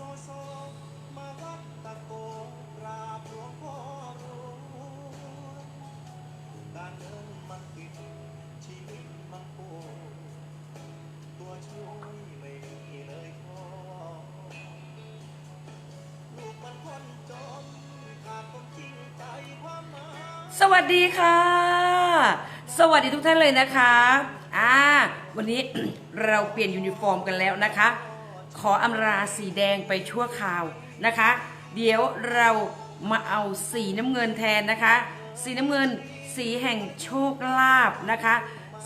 โซโซ มาวัดตะโกกราบหลวงพ่อรวยการเงินมันติดชีวิตมันโกตัวช่วยไม่มีเลยพ่อลูกมันคนจนขาดคนจริงใจความหมายสวัสดีค่ะ สวัสดีทุกท่านเลยนะคะ อ่า วันนี้ เราเปลี่ยนยูนิฟอร์มกันแล้วนะคะ ขออำลาสีแดงไปชั่วคราวนะคะ เดี๋ยวเรามาเอาสีน้ำเงินแทนนะคะ สีน้ำเงินสีแห่งโชคลาภนะคะ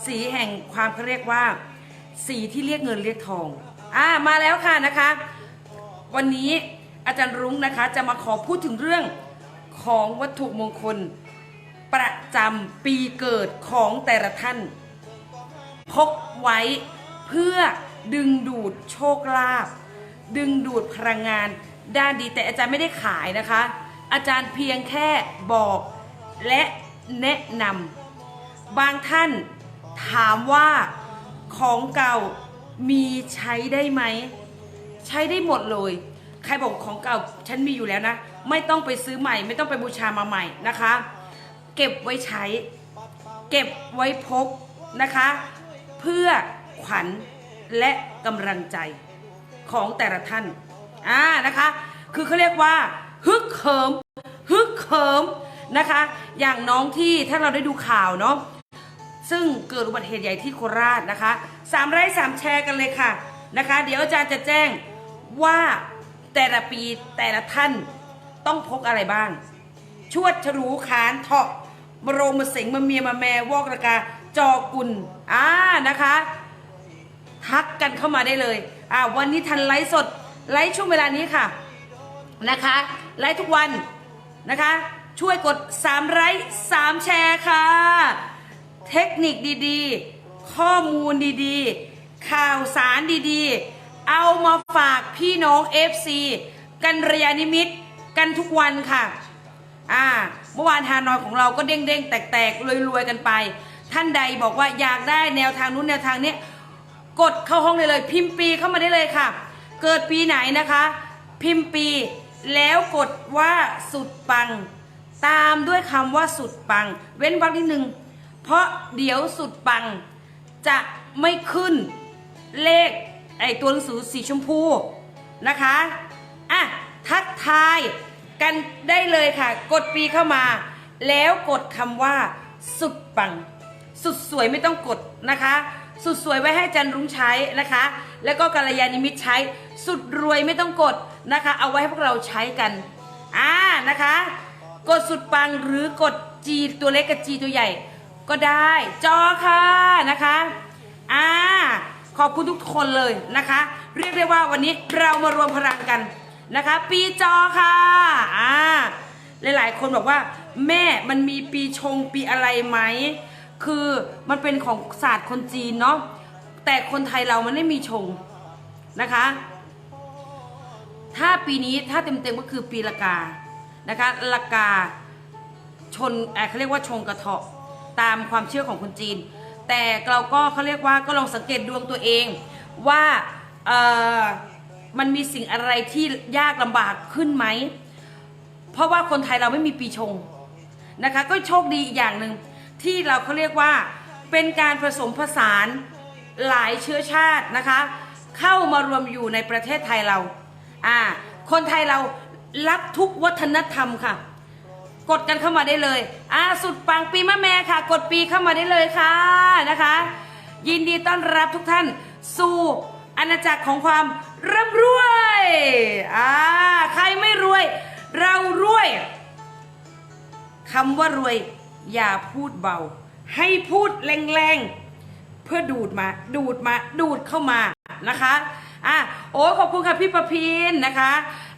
สีแห่งความเขาเรียกว่า สีที่เรียกเงินเรียกทองอ่ามาแล้วค่ะนะคะ วันนี้อาจารย์รุ้งนะคะจะมาขอพูดถึงเรื่องของวัตถุมงคล ประจำปีเกิดของแต่ละท่าน พกไว้เพื่อ ดึงดูดโชคลาภดึงดูดพลังงานด้านดีแต่อาจารย์ไม่ได้ขายนะคะ อาจารย์เพียงแค่บอกและแนะนำบางท่านถามว่าของเก่ามีใช้ได้ไหม ใช้ได้หมดเลย ใครบอกของเก่าฉันมีอยู่แล้วนะ ไม่ต้องไปซื้อใหม่ ไม่ต้องไปบูชามาใหม่นะคะ เก็บไว้ใช้ เก็บไว้พกนะคะ เพื่อขวัญ และกำลังใจของแต่ละท่านอ่านะคะ คือเขาเรียกว่าฮึกเหิมฮึกเหิมนะคะ อย่างน้องที่ถ้าเราได้ดูข่าวเนาะซึ่งเกิดอุบัติเหตุใหญ่ที่โคราชนะคะสามไร่สามแชร์กันเลยค่ะนะคะ เดี๋ยวอาจารย์จะแจ้งว่าแต่ละปีแต่ละท่านต้องพกอะไรบ้าง ชวดฉรูขานเถาะมโรงมาเสงมาเมียมาแม่วอกระกาจอกุลอ่านะคะ ทักกันเข้ามาได้เลยอ่าวันนี้ทันไลฟ์สดไลฟ์ช่วงเวลานี้ค่ะนะคะไลฟ์ทุกวันนะคะ ช่วยกด3ไลค์3แชร์ค่ะ เทคนิคดีๆ ข้อมูลดีๆ ข่าวสารดีๆ เอามาฝากพี่น้อง FC กันระยานิมิตกันทุกวันค่ะอ่าเมื่อวานฮานอยของเราก็เด้งเด้งๆแตกๆรวยๆกันไป ท่านใดบอกว่าอยากได้แนวทางนู้นแนวทางเนี้ย กดเข้าห้องได้เลย พิมพ์ปีเข้ามาได้เลยค่ะ เกิดปีไหนนะคะ พิมพ์ปีแล้วกดว่าสุดปัง ตามด้วยคำว่าสุดปัง เว้นวรรคที่หนึ่งเพราะเดี๋ยวสุดปัง จะไม่ขึ้นเลขไอตัวหนังสือสีชมพูนะคะอะทักทายกันได้เลยค่ะ กดปีเข้ามา แล้วกดคำว่า สุดปัง สุดสวยไม่ต้องกดนะคะ สุดสวยไว้ให้จันรุ้งใช้นะคะ แล้วก็กัลยาณิมิตใช้ สุดรวยไม่ต้องกดนะคะ เอาไว้ให้พวกเราใช้กัน อ่านะคะ กดสุดปังหรือกดจีตัวเล็กกับจีตัวใหญ่ ก็ได้จอค่ะนะคะ อ่า ขอบคุณทุกคนเลยนะคะ เรียกได้ว่าวันนี้เรามารวมพลังกันนะคะ ปีจอค่ะ อ่า หลายๆ คนบอกว่า แม่มันมีปีชงปีอะไรไหม คือมันเป็นของศาสตร์คนจีนเนาะแต่คนไทยเรามันไม่มีชงนะคะ ถ้าปีนี้ถ้าเต็มๆก็คือปีละกานะคะละกาชนเเขาเรียกว่าชงกระเทาะตามความเชื่อของคนจีน แต่เราก็เขาเรียกว่าก็ลองสังเกตดวงตัวเองว่าเออมันมีสิ่งอะไรที่ยากลำบากขึ้นไหม เพราะว่าคนไทยเราไม่มีปีชงนะคะ ก็โชคดีอีกอย่างหนึ่ง ที่เราเขาเรียกว่าเป็นการผสมผสานหลายเชื้อชาตินะคะ เข้ามารวมอยู่ในประเทศไทยเราอ่าคนไทยเรารับทุกวัฒนธรรมค่ะ กดกันเข้ามาได้เลยอ่าสุดปังปีมะแม่ค่ะ กดปีเข้ามาได้เลยค่ะนะคะ ยินดีต้อนรับทุกท่านสู่อาณาจักรของความร่ำรวยอ่าใครไม่รวย เรารวยคำว่ารวย อย่าพูดเบา ให้พูดแรงๆ เพื่อดูดมา ดูดมา ดูดเข้ามานะคะอะโอ้ขอบคุณค่ะพี่ประพินนะคะ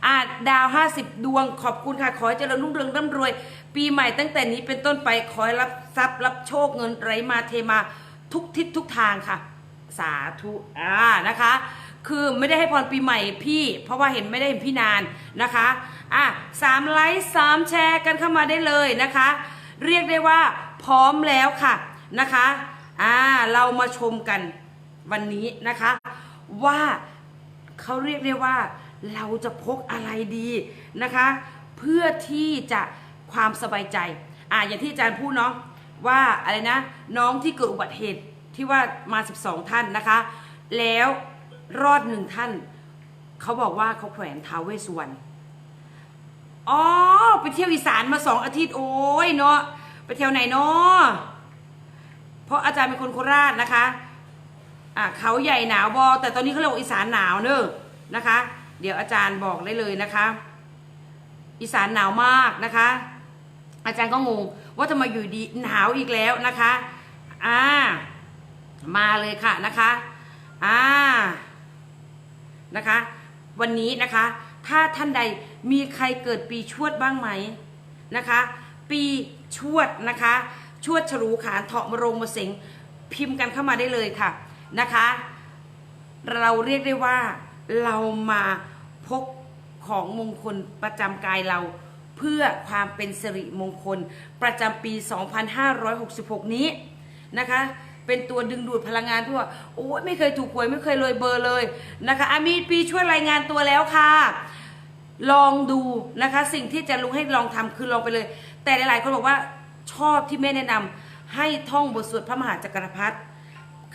อะดาว 50 ดวงขอบคุณค่ะ ขอให้เจริญรุ่งเรืองร่ำรวย ปีใหม่ตั้งแต่นี้เป็นต้นไปขอให้รับทรัพย์รับโชคเงินไหลมาเทมาทุกทิศทุกทางค่ะ สาธุอ่านะคะ คือไม่ได้ให้พรปีใหม่พี่ เพราะว่าเห็นไม่ได้เห็นพี่นานนะคะอะสามไลค์สามแชร์กันเข้ามาได้เลยนะคะ เรียกได้ว่าพร้อมแล้วค่ะนะคะอ่าเรามาชมกันวันนี้นะคะ ว่าเขาเรียกได้ว่าเราจะพกอะไรดีนะคะ เพื่อที่จะความสบายใจอ่าอย่างที่อาจารย์พูดเนาะว่าอะไรนะน้องที่เกิดอุบัติเหตุที่ว่ามา 12 ท่านนะคะ แล้วรอดหนึ่งท่าน เขาบอกว่าเขาแขวนท้าวเวสสุวรรณ อ๋อไปเที่ยวอีสานมาสองอาทิตย์โอ้ยเนาะไปเที่ยวไหนเนาะเพราะอาจารย์เป็นคนโคราชนะคะ อะเขาใหญ่หนาวบอแต่ตอนนี้เขาเรียกว่าอีสานหนาวเนอะนะคะ เดี๋ยวอาจารย์บอกได้เลยนะคะ อีสานหนาวมากนะคะ อาจารย์ก็งงว่าทำไมอยู่ดีหนาวอีกแล้วนะคะอ่ามาเลยค่ะนะคะอ่านะคะ วันนี้นะคะ ถ้าท่านใดมีใครเกิดปีชวดบ้างไหมนะคะ ปีชวดนะคะ ชวดฉลูขานเถาะมโรงมะเสงพิมพ์กันเข้ามาได้เลยค่ะนะคะ เราเรียกได้ว่าเรามาพกของมงคลประจำกายเราเพื่อความเป็นสิริมงคลประจำปี 2566 นี้นะคะ เป็นตัวดึงดูดพลังงานที่ว่าโอ้ยไม่เคยถูกหวยไม่เคยเลยเบอร์เลยนะคะอามีปีช่วยรายงานตัวแล้วค่ะ ลองดูนะคะ สิ่งที่จะลุงให้ลองทำคือลองไปเลย แต่หลายๆคนบอกว่าชอบที่แม่แนะนำให้ท่องบทสวดพระมหาจักรพรรดิ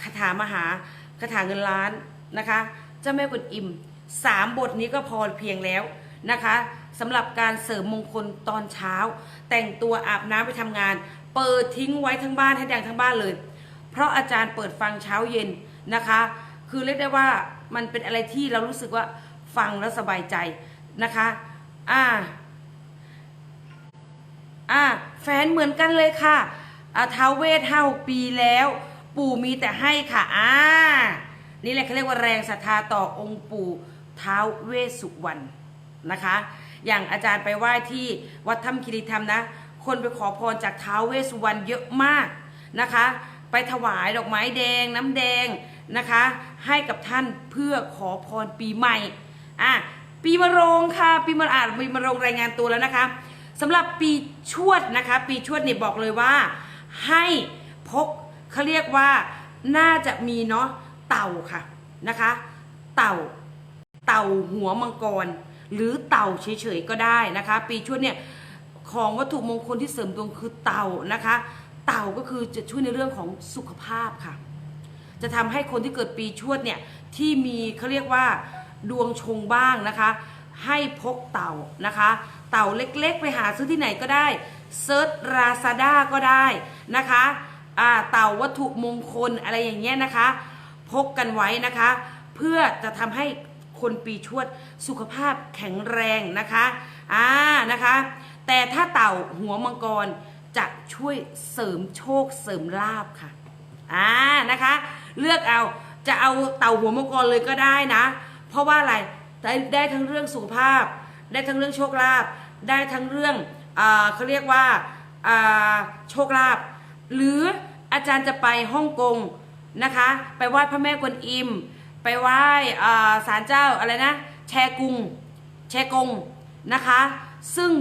คาถามหาคาถาเงินล้านนะคะเจ้าแม่กวนอิมสามบทนี้ก็พอเพียงแล้วนะคะสำหรับการเสริมมงคลตอนเช้า แต่งตัวอาบน้ำไปทำงาน เปิดทิ้งไว้ทั้งบ้านให้แดงทั้งบ้านเลย เพราะอาจารย์เปิดฟังเช้าเย็นนะคะ คือเรียกได้ว่ามันเป็นอะไรที่เรารู้สึกว่าฟังแล้วสบายใจนะคะอ่าอ่าแฟนเหมือนกันเลยค่ะอ่าท้าวเวทห้าหกปีแล้ว ปู่มีแต่ให้ค่ะอ่านี่แหละเขาเรียกว่าแรงศรัทธาต่อองค์ปู่ท้าวเวสสุวรรณนะคะ อย่างอาจารย์ไปไหว้ที่วัดถ้ำคิริธรรมนะ คนไปขอพรจากท้าวเวสสุวรรณเยอะมากนะคะ ไปถวายดอกไม้แดง น้ำแดงนะคะ ให้กับท่านเพื่อขอพรปีใหม่อะปีมะโรงค่ะปีมะอ่าปีมะโรงรายงานตัวแล้วนะคะสำหรับปีชวดนะคะ ปีชวดเนี่ยบอกเลยว่า ให้พกเขาเรียกว่าน่าจะมีเนาะเต่าค่ะนะคะ เต่า เต่าหัวมังกร หรือเต่าเฉยๆก็ได้นะคะ ปีชวดเนี่ยของวัตถุมงคลที่เสริมดวงคือเต่านะคะ เต่าก็คือจะช่วยในเรื่องของสุขภาพค่ะ จะทำให้คนที่เกิดปีชวดเนี่ยที่มีเขาเรียกว่าดวงชงบ้างนะคะ ให้พกเต่านะคะ เต่าเล็กๆ ไปหาซื้อที่ไหนก็ได้เซิร์ชราซาด้าก็ได้นะคะเต่าวัตถุมงคลอะไรอย่างเงี้ยนะคะ พกกันไว้นะคะ เพื่อจะทำให้คนปีชวดสุขภาพแข็งแรงนะคะอ่านะคะ แต่ถ้าเต่าหัวมังกร จะช่วยเสริมโชคเสริมลาบค่ะอ่านะคะ เลือกเอาจะเอาเต่าหัวมังกรเลยก็ได้นะ เพราะว่าอะไรได้ได้ทั้งเรื่องสุขภาพ ได้ทั้งเรื่องโชคลาภได้ทั้งเรื่องอ่าเขาเรียกว่าอ่าโชคลาภหรืออาจารย์จะไปฮ่องกงนะคะ ไปไหว้พระแม่กวนอิม ไปไหว้อ่าศาลเจ้าอะไรนะ แชกุง แชกงนะคะ ซึ่ง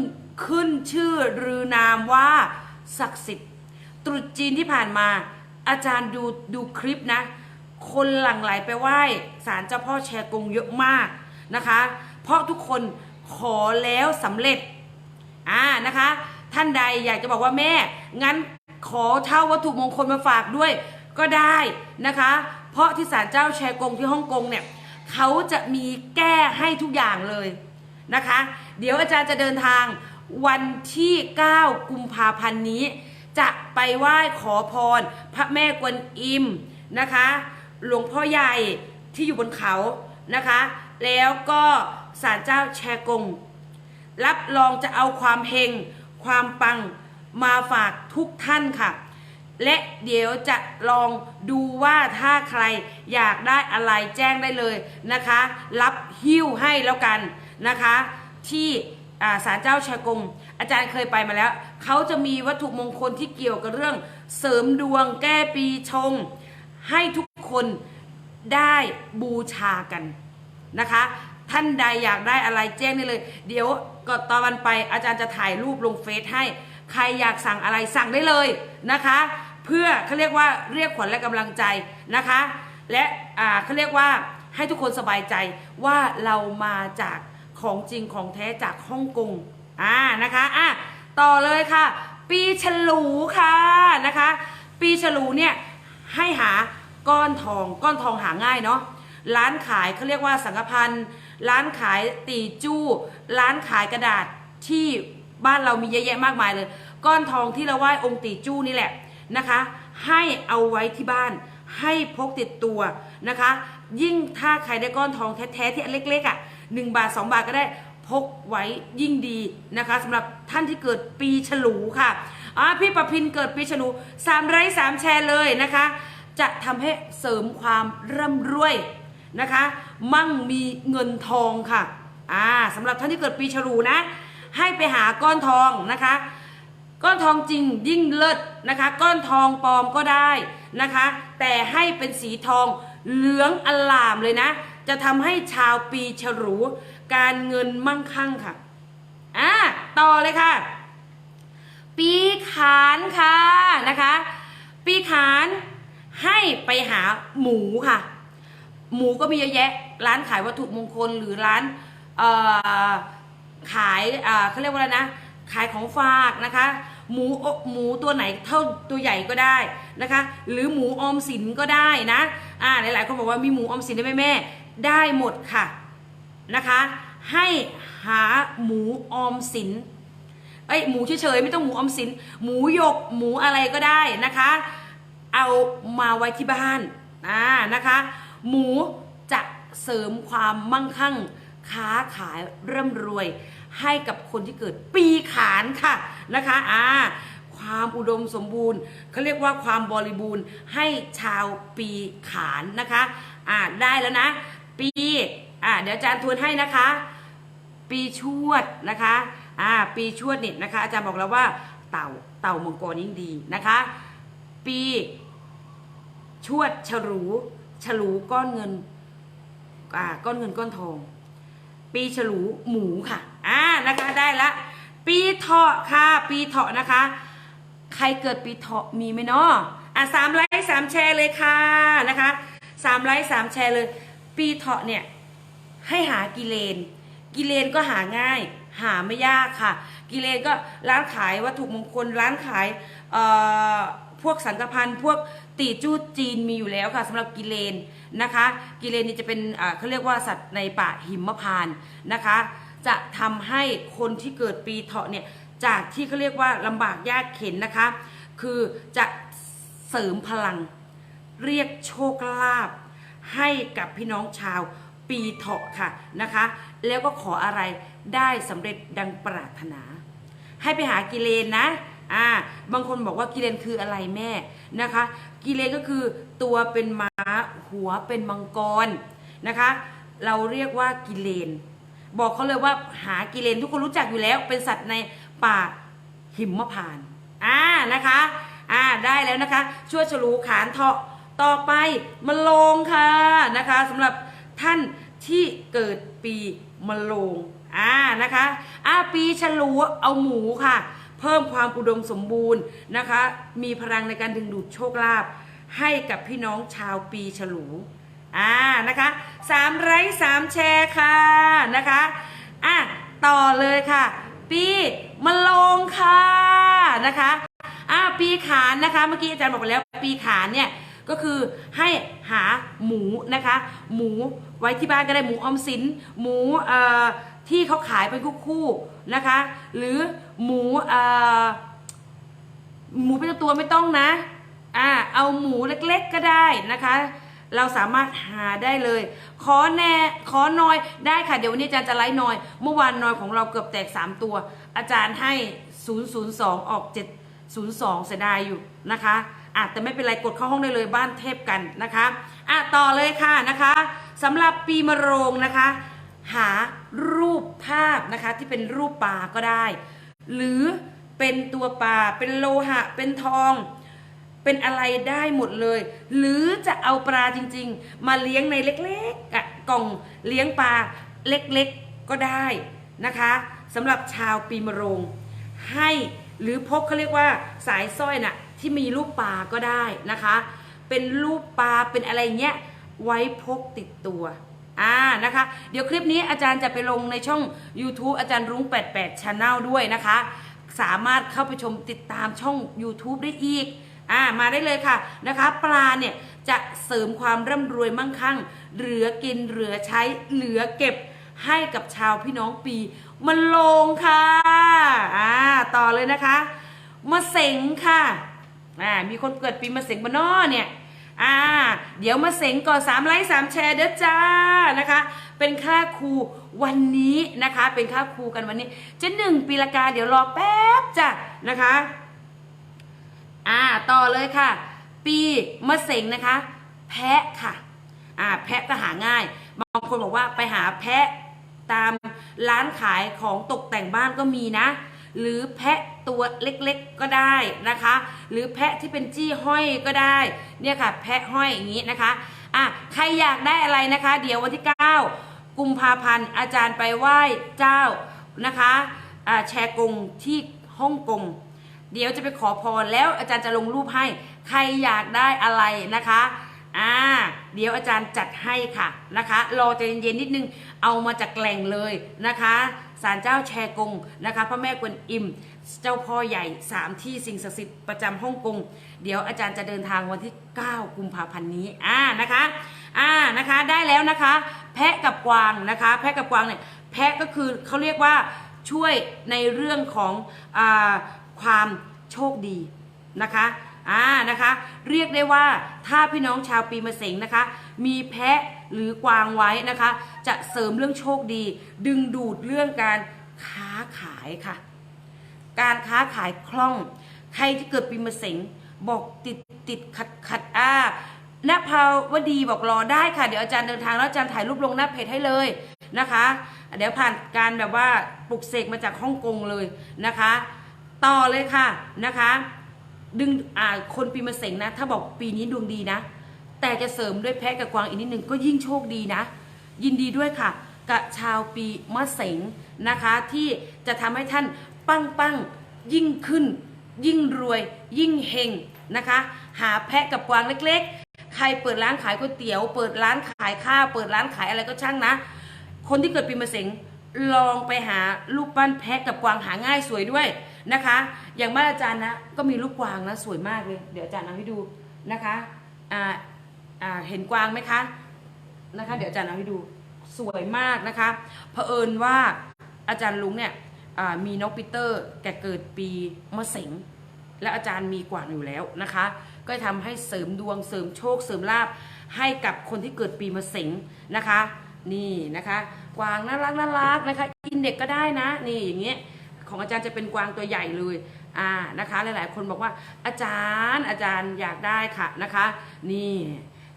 ขึ้นชื่อรือนามว่า ศักดิ์สิทธิ์ตรุษจีนที่ผ่านมา อาจารย์ดูดูคลิปนะ คนหลั่งไหลไปไหว้ศาลเจ้าพ่อแชกงเยอะมากนะคะ เพราะทุกคนขอแล้วสำเร็จอ่านะคะ ท่านใดอยากจะบอกว่าแม่ งั้นขอเช่าวัตถุมงคลมาฝากด้วยก็ได้นะคะ เพราะที่ศาลเจ้าแชกงที่ฮ่องกงเนี่ยเขาจะมีแก้ให้ทุกอย่างเลยนะคะ เดี๋ยวอาจารย์จะเดินทาง วันที่ 9 กุมภาพันธ์นี้ จะไปไหว้ขอพร พระแม่กวนอิมนะคะ หลวงพ่อใหญ่ที่อยู่บนเขานะคะ แล้วก็ศาลเจ้าแชกง รับรองจะเอาความเฮงความปังมาฝากทุกท่านค่ะ และเดี๋ยวจะลองดูว่าถ้าใครอยากได้อะไรแจ้งได้เลยนะคะ รับหิ้วให้แล้วกันนะคะ ที่ ศาลเจ้าชายกง อาจารย์เคยไปมาแล้ว เขาจะมีวัตถุมงคลที่เกี่ยวกับเรื่อง เสริมดวง แก้ปีชง ให้ทุกคนได้บูชากันนะคะ ท่านใดอยากได้อะไรแจ้งได้เลย เดี๋ยวก็ตอนวันไปอาจารย์จะถ่ายรูปลงเฟซให้ ใครอยากสั่งอะไรสั่งได้เลยนะคะ เพื่อเขาเรียกว่าเรียกขวัญและกำลังใจนะคะ และเขาเรียกว่าให้ทุกคนสบายใจว่าเรามาจาก ของจริงของแท้จากฮ่องกงอ่านะคะอะต่อเลยค่ะ ปีฉลูค่ะนะคะ ปีฉลูเนี่ยให้หาก้อนทองก้อนทองหาง่ายเนาะร้านขายเขาเรียกว่าสังกพันธ์ร้านขายตีจู้ ร้านขายกระดาษที่บ้านเรามีเยอะแยะมากมายเลย ก้อนทองที่เราไหว้องค์ตีจู้นี่แหละนะคะ ให้เอาไว้ที่บ้านให้พกติดตัวนะคะ ยิ่งถ้าใครได้ก้อนทองแท้ๆที่เล็กๆอะ่ะ 1 บาท 2 บาทก็ได้พกไว้ยิ่งดีนะคะสำหรับท่านที่เกิดปีฉลูค่ะอ๋อพี่ประพินเกิดปีฉลูสามไร้สามแชร์เลยนะคะ จะทำให้เสริมความร่ำรวยนะคะ มั่งมีเงินทองค่ะอ่าสำหรับท่านที่เกิดปีฉลูนะ ให้ไปหาก้อนทองนะคะ ก้อนทองจริงยิ่งเลิศนะคะ ก้อนทองปลอมก็ได้นะคะ แต่ให้เป็นสีทองเหลืองอลามเลยนะ จะทำให้ชาวปีฉลู การเงินมั่งคั่งค่ะอะต่อเลยค่ะ ปีขานค่ะนะคะ ปีขานให้ไปหาหมูค่ะ หมูก็มีเยอะแยะ ร้านขายวัตถุมงคลหรือร้านขายเขาเรียกว่าอะไรนะ ขายของฝากนะคะ หมูหมูตัวไหนเท่าตัวใหญ่ก็ได้นะคะ หรือหมูออมสินก็ได้นะอ่าหลายๆคนบอกว่ามีหมูออมสินได้ไหมแม่ ได้หมดค่ะนะคะ ให้หาหมูออมสินเอ้ยหมูเฉยๆไม่ต้องหมูออมสินหมูหยกหมูอะไรก็ได้นะคะ เอามาไว้ที่บ้านอ่านะคะ หมูจะเสริมความมั่งคั่ง ค้าขายเริ่มรวย ให้กับคนที่เกิดปีขานค่ะนะคะอ่าความอุดมสมบูรณ์เขาเรียกว่าความบริบูรณ์ให้ชาวปีขานนะคะอ่าได้แล้วนะ ปีอ่าเดี๋ยวอาจารย์ทวนให้นะคะ ปีชวดนะคะอ่าปีชวดเนี่ยนะคะ อาจารย์บอกแล้วว่าเต่าเต่ามังกรยิ่งดีนะคะ ปีชวดฉลูฉลูก้อนเงินอ่าก้อนเงินก้อนทอง ปีฉลูหมูค่ะอ่านะคะได้ละปีเถาะค่ะ ปีเถาะนะคะ ใครเกิดปีเถาะมีไหมเนาะอะสามไลค์สามแชร์เลยค่ะนะคะสามไลค์สามแชร์เลย ปีเถาะเนี่ยให้หากิเลน กิเลนก็หาง่าย หาไม่ยากค่ะ กิเลนก็ร้านขายวัตถุมงคลร้านขายเอ่อพวกสังกพันธ์พวกตีจู้จีนมีอยู่แล้วค่ะสำหรับกิเลนนะคะ กิเลนนี่จะเป็นอ่าเขาเรียกว่าสัตว์ในป่าหิมพานต์นะคะ จะทำให้คนที่เกิดปีเถาะเนี่ยจากที่เขาเรียกว่าลำบากยากเข็นนะคะ คือจะเสริมพลังเรียกโชคลาภ ให้กับพี่น้องชาวปีเถาะค่ะนะคะ แล้วก็ขออะไรได้สำเร็จดังปรารถนา ให้ไปหากิเลนนะอ่าบางคนบอกว่ากิเลนคืออะไรแม่นะคะ กิเลนก็คือตัวเป็นม้าหัวเป็นมังกรนะคะ เราเรียกว่ากิเลน บอกเขาเลยว่าหากิเลนทุกคนรู้จักอยู่แล้ว เป็นสัตว์ในป่าหิมพานต์อ่านะคะอ่าได้แล้วนะคะช่วยฉลูขานเถาะ ต่อไปมะโรงค่ะนะคะสำหรับท่านที่เกิดปีมะโรงอ่านะคะอ่าปีฉลูเอาหมูค่ะ เพิ่มความอุดมสมบูรณ์นะคะ มีพลังในการดึงดูดโชคลาภให้กับพี่น้องชาวปีฉลูอ่านะคะสามไร้สามแชร์ค่ะนะคะอะต่อเลยค่ะ ปีมะโรงค่ะนะคะอ่าปีขานนะคะ เมื่อกี้อาจารย์บอกไปแล้วปีขานเนี่ย ก็คือให้หาหมูนะคะ หมูไว้ที่บ้านก็ได้หมูออมสิน หมูที่เขาขายเป็นคู่ๆนะคะ หรือหมูหมูเป็นตัวไม่ต้องนะอ่าเอาหมูเล็กๆก็ได้นะคะ เราสามารถหาได้เลย ขอแน่ขอหน่อยได้ค่ะ เดี๋ยววันนี้อาจารย์จะไลฟ์หน่อย เมื่อวานหน่อยของเราเกือบแตก 3 ตัว อาจารย์ให้ 002 ออก 702 เสียดายอยู่นะคะ อะแต่ไม่เป็นไรกดเข้าห้องได้เลยบ้านเทพกันนะคะอะต่อเลยค่ะนะคะสำหรับปีมะโรงนะคะ หารูปภาพนะคะที่เป็นรูปปลาก็ได้ หรือเป็นตัวปลาเป็นโลหะ เป็นทอง เป็นอะไรได้หมดเลย หรือจะเอาปลาจริง ๆ มาเลี้ยงในเล็กๆอะกล่องเลี้ยงปลาเล็กๆก็ได้นะคะสำหรับชาวปีมะโรง ให้หรือพกเขาเรียกว่าสายสร้อยน่ะ ที่มีรูปปลาก็ได้นะคะ เป็นรูปปลาเป็นอะไรเงี้ยไว้พกติดตัวอ่านะคะ เดี๋ยวคลิปนี้อาจารย์จะไปลงในช่อง YouTube อาจารย์รุ้ง 88 Channel ด้วยนะคะ สามารถเข้าไปชมติดตามช่อง YouTube ได้อีกอ่ามาได้เลยค่ะนะคะ ปลาเนี่ยจะเสริมความร่ำรวยมั่งคั่ง เหลือกินเหลือใช้เหลือเก็บให้กับชาวพี่น้องปีมันลงค่ะอ่าต่อเลยนะคะมะเสงค่ะ อ่ามีคนเกิดปีมะเสงบานนอเนี่ยอ่าเดี๋ยวมาเสงก่อนสามไลค์สามแชร์เด้อจ้านะคะ เป็นค่าครูวันนี้นะคะ เป็นค่าครูกันวันนี้จะหนึ่งปีละกาเดี๋ยวรอแป๊บจ้ะนะคะอ่าต่อเลยค่ะ ปีมะเสงนะคะ แพะค่ะอ่าแพะก็หาง่ายบางคนบอกว่าไปหาแพะตามร้านขายของตกแต่งบ้านก็มีนะ หรือแพะตัวเล็กๆก็ได้นะคะ หรือแพะที่เป็นจี้ห้อยก็ได้ เนี่ยค่ะ แพะห้อยอย่างนี้นะคะอะใครอยากได้อะไรนะคะ เดี๋ยววันที่ 9 กุมภาพันธ์อาจารย์ไปไหว้เจ้านะคะอ่าแชร์กงที่ฮ่องกงเดี๋ยวจะไปขอพรแล้วอาจารย์จะลงรูปให้ ใครอยากได้อะไรนะคะอ่าเดี๋ยวอาจารย์จัดให้ค่ะนะคะ รอใจเย็นๆนิดนึง เอามาจากแกล่งเลยนะคะ ศาลเจ้าแชกงนะคะพระแม่กวนอิม เจ้าพ่อใหญ่สามที่สิ่งศักดิ์สิทธิ์ประจำฮ่องกง เดี๋ยวอาจารย์จะเดินทางวันที่ 9 กุมภาพันธ์นี้อ่านะคะอ่านะคะได้แล้วนะคะ แพะกับกวางนะคะ แพะกับกวางเนี่ยแพะก็คือเขาเรียกว่าช่วยในเรื่องของอความโชคดีนะคะอ่านะคะ เรียกได้ว่าถ้าพี่น้องชาวปีมะเสงนะคะ มีแพะ หรือกวางไว้นะคะ จะเสริมเรื่องโชคดี ดึงดูดเรื่องการค้าขายค่ะ การค้าขายคล่อง ใครที่เกิดปีมะเสงบอกติดติดขัดขัดอ่านภาวดีบอกรอได้ค่ะ เดี๋ยวอาจารย์เดินทางแล้วอาจารย์ถ่ายรูปลงหน้าเพจให้เลยนะคะ เดี๋ยวผ่านการแบบว่าปลุกเสกมาจากฮ่องกงเลยนะคะ ต่อเลยค่ะนะคะ ดึงอ่าคนปีมะเสงนะ ถ้าบอกปีนี้ดวงดีนะ แต่จะเสริมด้วยแพะกับกวางอีกนิดหนึ่งก็ยิ่งโชคดีนะ ยินดีด้วยค่ะ กับชาวปีมะเสงนะคะ ที่จะทำให้ท่านปังปังยิ่งขึ้น ยิ่งรวย ยิ่งเฮงนะคะ หาแพะกับกวางเล็กๆ ใครเปิดร้านขายก๋วยเตี๋ยว เปิดร้านขายข้าวเปิดร้านขายอะไรก็ช่างนะ คนที่เกิดปีมะเสงลองไปหารูปปั้นแพะกับกวางหาง่ายสวยด้วยนะคะ อย่างบ้านอาจารย์นะก็มีรูปกวางนะสวยมากเลย เดี๋ยวอาจารย์เอาให้ดูนะคะอ่า อ่าเห็นกวางไหมคะนะคะ เดี๋ยวอาจารย์เอาให้ดูสวยมากนะคะเผอิญว่าอาจารย์ลุงเนี่ยมีน้องปีเตอร์แกเกิดปีมะเสงและอาจารย์มีกวางอยู่แล้วนะคะ ก็ทำให้เสริมดวงเสริมโชคเสริมลาบให้กับคนที่เกิดปีมะเสงนะคะ นี่นะคะ กวางน่ารักน่ารักนะคะกินเด็กก็ได้นะ นี่อย่างเงี้ยของอาจารย์จะเป็นกวางตัวใหญ่เลยอ่านะคะ หลายๆ คนบอกว่าอาจารย์อาจารย์อยากได้ค่ะนะคะ นี่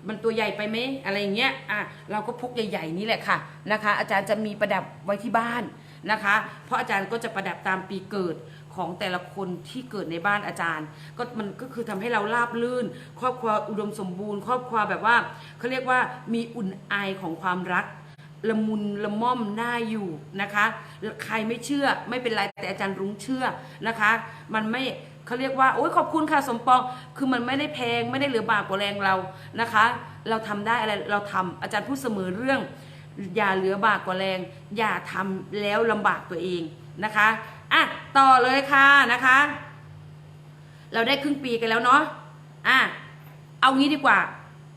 มันตัวใหญ่ไปไหมอะไรอย่างเงี้ยอะเราก็พกใหญ่ๆนี่แหละค่ะนะคะ อาจารย์จะมีประดับไว้ที่บ้านนะคะ เพราะอาจารย์ก็จะประดับตามปีเกิดของแต่ละคนที่เกิดในบ้านอาจารย์ ก็มันก็คือทำให้เราราบลื่น ครอบครัวอุดมสมบูรณ์ ครอบครัวแบบว่าเขาเรียกว่ามีอุ่นไอของความรักละมุนละม่อมน่าอยู่นะคะ ใครไม่เชื่อไม่เป็นไรแต่อาจารย์รุ้งเชื่อนะคะ มันไม่ เขาเรียกว่าโอ้ยขอบคุณค่ะสมปอง คือมันไม่ได้แพงไม่ได้เหลือบากกว่าแรงเรานะคะ เราทำได้อะไรเราทำอาจารย์พูดเสมอเรื่อง อย่าเหลือบากกว่าแรง อย่าทำแล้วลำบากตัวเองนะคะอะต่อเลยค่ะนะคะ เราได้ครึ่งปีกันแล้วเนาะอะเอางี้ดีกว่า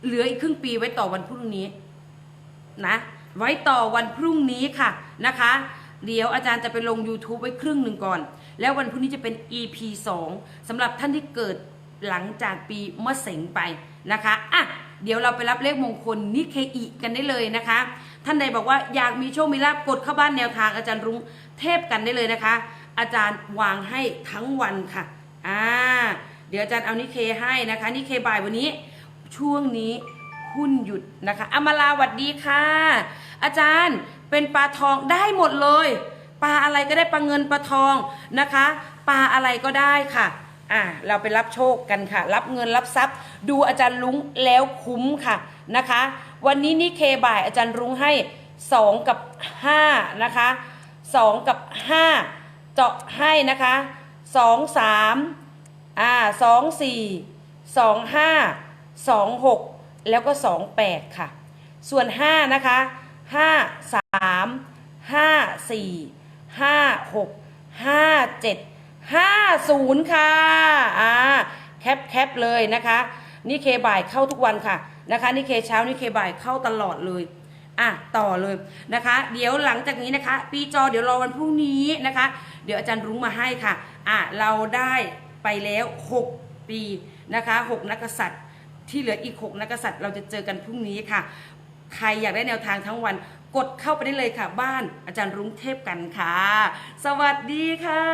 เหลืออีกครึ่งปีไว้ต่อวันพรุ่งนี้นะไว้ต่อวันพรุ่งนี้ค่ะนะคะ เดี๋ยวอาจารย์จะไปลง YouTube ไว้ครึ่งหนึ่งก่อน แล้ววันพรุ่งนี้จะเป็น EP 2สำหรับท่านที่เกิดหลังจากปีมะเสงไปนะคะอะเดี๋ยวเราไปรับเลขมงคลนิเคอีกันได้เลยนะคะ ท่านใดบอกว่าอยากมีโชค มีลาบกดเข้าบ้านแนวทางอาจารย์รุ้งเทพกันได้เลยนะคะ อาจารย์วางให้ทั้งวันค่ะอ่าเดี๋ยวอาจารย์เอานิเคให้นะคะนิเคบ่ายวันนี้ช่วงนี้หุ้นหยุดนะคะอามาลาวัดดีค่ะ อาจารย์เป็นปลาทองได้หมดเลย ปลาอะไรก็ได้ปลาเงินปลาทองนะคะปลาอะไรก็ได้ค่ะอะเราไปรับโชคกันค่ะ รับเงินรับทรัพย์ ดูอาจารย์ลุงแล้วคุ้มค่ะนะคะ วันนี้นี่เคบ่ายอาจารย์รุ้งให้ 2 กับ 5 นะคะ 2 กับ 5 เจาะให้นะคะ 2 3อ่าสองสี่สองห้าสองหกแล้วก็สองแปดค่ะ ส่วนห้านะคะห้าสา ห้าหกห้าเจ็ดห้าศูนย์ค่ะ อ่า แคปแคปเลยนะคะ นี่เคบ่ายเข้าทุกวันค่ะนะคะนี่เคเช้านี่เคบ่ายเข้าตลอดเลยอะต่อเลยนะคะ เดี๋ยวหลังจากนี้นะคะ ปีจอเดี๋ยวรอวันพรุ่งนี้นะคะ เดี๋ยวอาจารย์รุ้งมาให้ค่ะอะเราได้ไปแล้ว 6 ปีนะคะ6นักษัตริย์ ที่เหลืออีก 6 นักกษัตริย์เราจะเจอกันพรุ่งนี้ค่ะ ใครอยากได้แนวทางทั้งวัน กดเข้าไปได้เลยค่ะบ้านอาจารย์รุ้งเทพกันค่ะ สวัสดีค่ะ